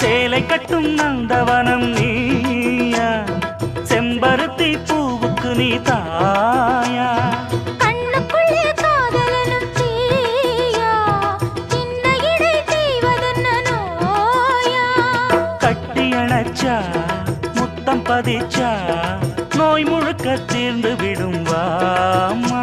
சேலை கட்டும் நந்தவனம் நீயா? செம்பருத்தி பூவுக்கு நீ தாயா? முத்தம் பதிச்சா நோய் முழுக்க தீர்ந்து விடும் வாமா?